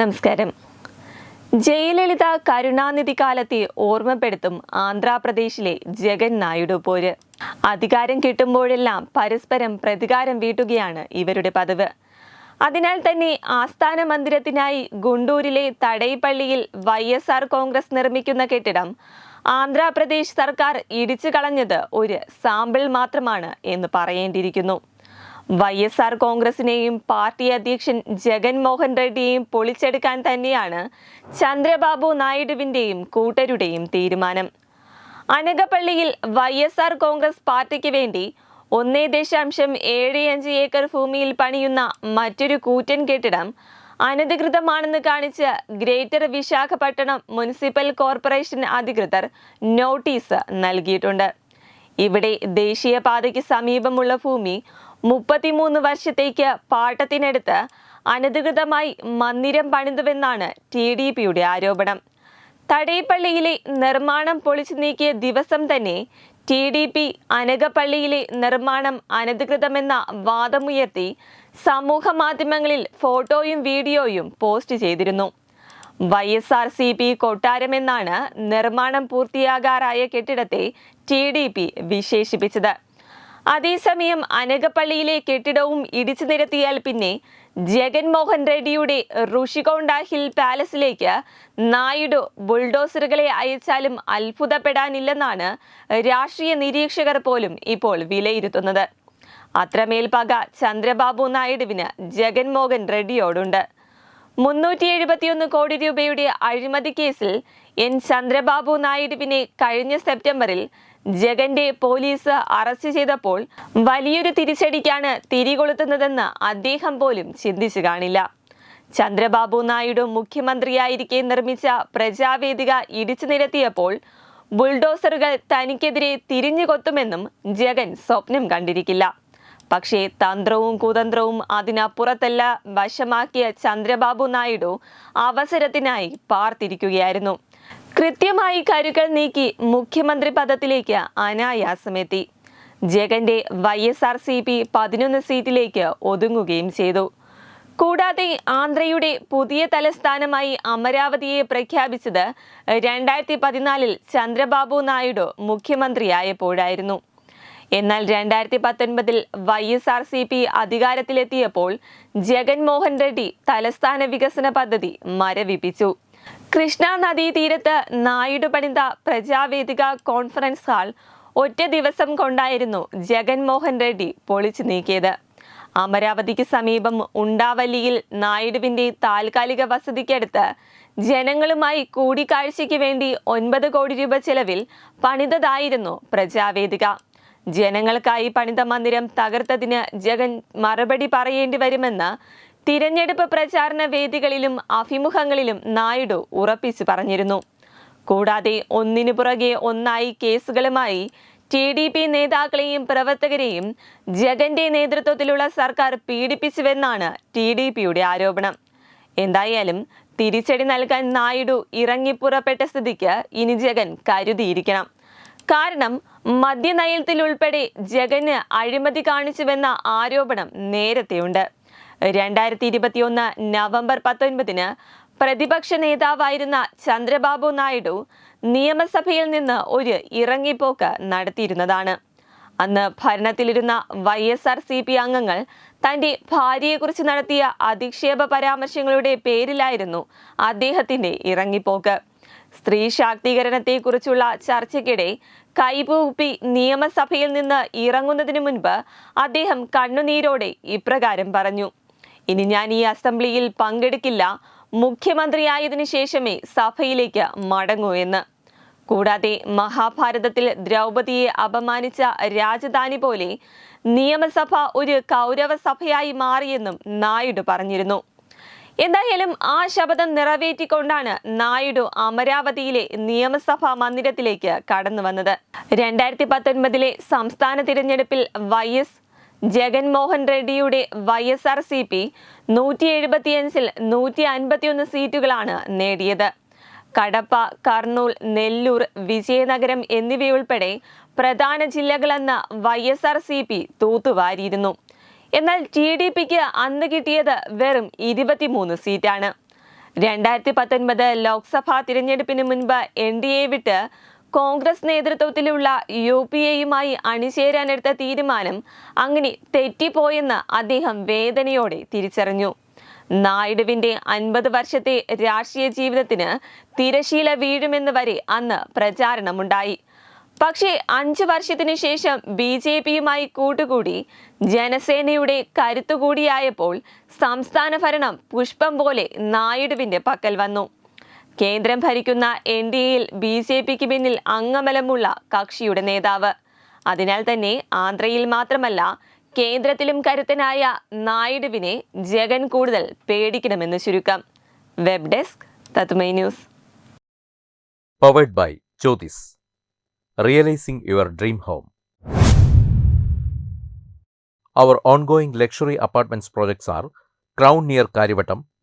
നമസ്കാരം. ജയലളിത കരുണാനിധി കാലത്തെ ഓർമ്മപ്പെടുത്തും ആന്ധ്രാപ്രദേശിലെ ജഗൻ നായിഡു പോര്. അധികാരം കിട്ടുമ്പോഴെല്ലാം പരസ്പരം പ്രതികാരം വീട്ടുകയാണ് ഇവരുടെ പതിവ്. അതിനാൽ തന്നെ ആസ്ഥാന മന്ദിരത്തിനായി ഗുണ്ടൂരിലെ തടൈപ്പള്ളിയിൽ വൈ എസ് ആർ കോൺഗ്രസ് നിർമ്മിക്കുന്ന കെട്ടിടം ആന്ധ്രാപ്രദേശ് സർക്കാർ ഇടിച്ചു കളഞ്ഞത് ഒരു സാമ്പിൾ മാത്രമാണ് എന്ന് പറയേണ്ടിയിരിക്കുന്നു. വൈ എസ് ആർ കോൺഗ്രസിനെയും പാർട്ടി അധ്യക്ഷൻ ജഗൻമോഹൻ റെഡ്ഡിയെയും പൊളിച്ചെടുക്കാൻ തന്നെയാണ് ചന്ദ്രബാബു നായിഡുവിന്റെയും കൂട്ടരുടെയും തീരുമാനം. അനകപ്പള്ളിയിൽ വൈ എസ് ആർ കോൺഗ്രസ് പാർട്ടിക്ക് വേണ്ടി ഒന്നേ ദശാംശം ഏഴ് അഞ്ച് ഏക്കർ ഭൂമിയിൽ പണിയുന്ന മറ്റൊരു കൂറ്റൻ കെട്ടിടം അനധികൃതമാണെന്ന് കാണിച്ച് ഗ്രേറ്റർ വിശാഖപട്ടണം മുനിസിപ്പൽ കോർപ്പറേഷൻ അധികൃതർ നോട്ടീസ് നൽകിയിട്ടുണ്ട്. ഇവിടെ ദേശീയപാതയ്ക്ക് സമീപമുള്ള ഭൂമി മുപ്പത്തിമൂന്ന് വർഷത്തേക്ക് പാട്ടത്തിനടുത്ത് അനധികൃതമായി മന്ദിരം പണിതുവെന്നാണ് ടി ഡി പിയുടെ ആരോപണം. തടയപ്പള്ളിയിലെ നിർമ്മാണം പൊളിച്ചു നീക്കിയ ദിവസം തന്നെ ടി ഡി പി അനകപ്പള്ളിയിലെ നിർമ്മാണം അനധികൃതമെന്ന വാദമുയർത്തി സമൂഹ മാധ്യമങ്ങളിൽ ഫോട്ടോയും വീഡിയോയും പോസ്റ്റ് ചെയ്തിരുന്നു. Y S R C P കൊട്ടാരമെന്നാണ് നിർമ്മാണം പൂർത്തിയാകാറായ കെട്ടിടത്തെ ടി ഡി പി വിശേഷിപ്പിച്ചത്. അതേസമയം അനകപ്പള്ളിയിലെ കെട്ടിടവും ഇടിച്ചു നിരത്തിയാൽ പിന്നെ ജഗൻമോഹൻ റെഡ്ഡിയുടെ ഋഷികൊണ്ട ഹിൽ പാലസിലേക്ക് നായിഡു ബുൾഡോസറുകളെ അയച്ചാലും അത്ഭുതപ്പെടാനില്ലെന്നാണ് രാഷ്ട്രീയ നിരീക്ഷകർ പോലും ഇപ്പോൾ വിലയിരുത്തുന്നത്. അത്രമേൽ പക ചന്ദ്രബാബു നായിഡുവിന് ജഗൻമോഹൻ റെഡ്ഡിയോടുണ്ട്. മുന്നൂറ്റി എഴുപത്തിയൊന്ന് കോടി രൂപയുടെ അഴിമതി കേസിൽ എൻ ചന്ദ്രബാബു നായിഡുവിനെ കഴിഞ്ഞ സെപ്റ്റംബറിൽ ജഗന്റെ പോലീസ് അറസ്റ്റ് ചെയ്തപ്പോൾ വലിയൊരു തിരിച്ചടിക്കാണ് തിരികൊളുത്തുന്നതെന്ന് അദ്ദേഹം പോലും ചിന്തിച്ചു കാണില്ല. ചന്ദ്രബാബു നായിഡു മുഖ്യമന്ത്രിയായിരിക്കെ നിർമ്മിച്ച പ്രജാവേദിക ഇടിച്ചു നിരത്തിയപ്പോൾ ബുൾഡോസറുകൾ തനിക്കെതിരെ തിരിഞ്ഞു കൊത്തുമെന്നും ജഗൻ സ്വപ്നം കണ്ടിരിക്കില്ല. പക്ഷേ തന്ത്രവും കുതന്ത്രവും അതിനപ്പുറത്തല്ല വശമാക്കിയ ചന്ദ്രബാബു നായിഡു അവസരത്തിനായി പാർത്തിരിക്കുകയായിരുന്നു. കൃത്യമായി കരുക്കൾ നീക്കി മുഖ്യമന്ത്രി പദത്തിലേക്ക് അനായാസമെത്തി. ജഗന്റെ Y S R C P പതിനൊന്ന് സീറ്റിലേക്ക് ഒതുങ്ങുകയും ചെയ്തു. കൂടാതെ ആന്ധ്രയുടെ പുതിയ തലസ്ഥാനമായി അമരാവതിയെ പ്രഖ്യാപിച്ചത് രണ്ടായിരത്തി പതിനാലിൽ ചന്ദ്രബാബു നായിഡു മുഖ്യമന്ത്രിയായപ്പോഴായിരുന്നു. എന്നാൽ രണ്ടായിരത്തി പത്തൊൻപതിൽ Y S R C P അധികാരത്തിലെത്തിയപ്പോൾ Jaganmohan Reddy തലസ്ഥാന വികസന പദ്ധതി മരവിപ്പിച്ചു. കൃഷ്ണ നദീ തീരത്ത് നായിഡു പണിത പ്രജാവേദിക കോൺഫറൻസ് ഹാൾ ഒറ്റ ദിവസം കൊണ്ടായിരുന്നു ജഗൻമോഹൻ റെഡ്ഡി പൊളിച്ചു നീക്കിയത്. അമരാവതിക്ക് സമീപം ഉണ്ടാവല്ലിയിൽ നായിഡുവിന്റെ താൽക്കാലിക വസതിക്കടുത്ത് ജനങ്ങളുമായി കൂടിക്കാഴ്ചയ്ക്ക് വേണ്ടി ഒൻപത് കോടി രൂപ ചെലവിൽ പണിതതായിരുന്നു പ്രജാവേദിക. ജനങ്ങൾക്കായി പണിത മന്ദിരം തകർത്തതിന് ജഗൻ മറുപടി പറയേണ്ടി വരുമെന്ന് തിരഞ്ഞെടുപ്പ് പ്രചാരണ വേദികളിലും അഭിമുഖങ്ങളിലും നായിഡു ഉറപ്പിച്ചു പറഞ്ഞിരുന്നു. കൂടാതെ ഒന്നിനു പുറകെ ഒന്നായി കേസുകളുമായി ടി ഡി പി നേതാക്കളെയും പ്രവർത്തകരെയും ജഗന്റെ നേതൃത്വത്തിലുള്ള സർക്കാർ പീഡിപ്പിച്ചുവെന്നാണ് ടി ഡി പിയുടെ ആരോപണം. എന്തായാലും തിരിച്ചടി നൽകാൻ നായിഡു ഇറങ്ങിപ്പുറപ്പെട്ട സ്ഥിതിക്ക് ഇനി ജഗൻ കരുതിയിരിക്കണം. കാരണം മദ്യനയത്തിലുൾപ്പെടെ ജഗന് അഴിമതി കാണിച്ചുവെന്ന ആരോപണം നേരത്തെയുണ്ട്. രണ്ടായിരത്തി ഇരുപത്തിയൊന്ന് നവംബർ പത്തൊൻപതിന് പ്രതിപക്ഷ നേതാവായിരുന്ന ചന്ദ്രബാബു നായിഡു നിയമസഭയിൽ നിന്ന് ഒരു ഇറങ്ങിപ്പോക്ക് നടത്തിയിരുന്നതാണ്. അന്ന് ഭരണത്തിലിരുന്ന Y S R C P അംഗങ്ങൾ തന്റെ ഭാര്യയെക്കുറിച്ച് നടത്തിയ അധിക്ഷേപ പരാമർശങ്ങളുടെ പേരിലായിരുന്നു അദ്ദേഹത്തിന്റെ ഇറങ്ങിപ്പോക്ക്. സ്ത്രീ ശാക്തീകരണത്തെക്കുറിച്ചുള്ള ചർച്ചയ്ക്കിടെ കൈപൂപ്പി നിയമസഭയിൽ നിന്ന് ഇറങ്ങുന്നതിന് മുൻപ് അദ്ദേഹം കണ്ണുനീരോടെ ഇപ്രകാരം പറഞ്ഞു. ഇനി ഞാൻ ഈ അസംബ്ലിയിൽ പങ്കെടുക്കില്ല. മുഖ്യമന്ത്രിയായതിനു ശേഷമേ സഭയിലേക്ക് മടങ്ങൂ എന്ന്. കൂടാതെ മഹാഭാരതത്തിൽ ദ്രൗപതിയെ അപമാനിച്ച രാജധാനി പോലെ നിയമസഭ ഒരു കൗരവ സഭയായി മാറിയെന്നും നായിഡു പറഞ്ഞിരുന്നു. എന്തായാലും ആ ശപഥം നിറവേറ്റിക്കൊണ്ടാണ് നായിഡു അമരാവതിയിലെ നിയമസഭാ മന്ദിരത്തിലേക്ക് കടന്നു വന്നത് രണ്ടായിരത്തി പത്തൊൻപതിലെ സംസ്ഥാന തിരഞ്ഞെടുപ്പിൽ Y S Jaganmohan റെഡ്ഡിയുടെ Y S R C P നൂറ്റി എഴുപത്തിയഞ്ചിൽ നൂറ്റി അൻപത്തിയൊന്ന് സീറ്റുകളാണ് നേടിയത്. കടപ്പ കർണൂൽ നെല്ലൂർ വിജയനഗരം എന്നിവയുൾപ്പെടെ പ്രധാന ജില്ലകളെന്ന് Y S R C P തൂത്തുവാരിയിരുന്നു. എന്നാൽ ടി ഡി പിക്ക് അന്ന് കിട്ടിയത് വെറും ഇരുപത്തിമൂന്ന് സീറ്റാണ്. രണ്ടായിരത്തി പത്തൊൻപത് ലോക്സഭാ തിരഞ്ഞെടുപ്പിന് മുൻപ് എൻ ഡി എ വിട്ട് കോൺഗ്രസ് നേതൃത്വത്തിലുള്ള യു പി എയുമായി അണിചേരാനെടുത്ത തീരുമാനം അങ്ങനെ തെറ്റിപ്പോയെന്ന് അദ്ദേഹം വേദനയോടെ തിരിച്ചറിഞ്ഞു. നായിഡുവിന്റെ അൻപത് വർഷത്തെ രാഷ്ട്രീയ ജീവിതത്തിന് തിരശീല വീഴുമെന്ന് വരെ അന്ന് പ്രചാരണമുണ്ടായി. പക്ഷേ അഞ്ചു വർഷത്തിനു ശേഷം ബി ജെ പിയുമായി കൂട്ടുകൂടി ജനസേനയുടെ കരുത്തുകൂടിയായപ്പോൾ സംസ്ഥാന ഭരണം പുഷ്പം പോലെ നായിഡുവിന്റെ പക്കൽ വന്നു. കേന്ദ്രം ഭരിക്കുന്ന എൻ ഡി എയിൽ ബി ജെ പിക്ക് പിന്നിൽ അംഗബലമുള്ള കക്ഷിയുടെ നേതാവ്. അതിനാൽ തന്നെ ആന്ധ്രയിൽ മാത്രമല്ല കേന്ദ്രത്തിലും കരുത്തനായ നായിഡുവിനെ ജഗൻ കൂടുതൽ പേടിക്കണമെന്ന് ചുരുക്കം. Web desk Thathmai news. Powered by Jyothis realising your dream home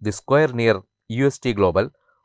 the square near U S T Crown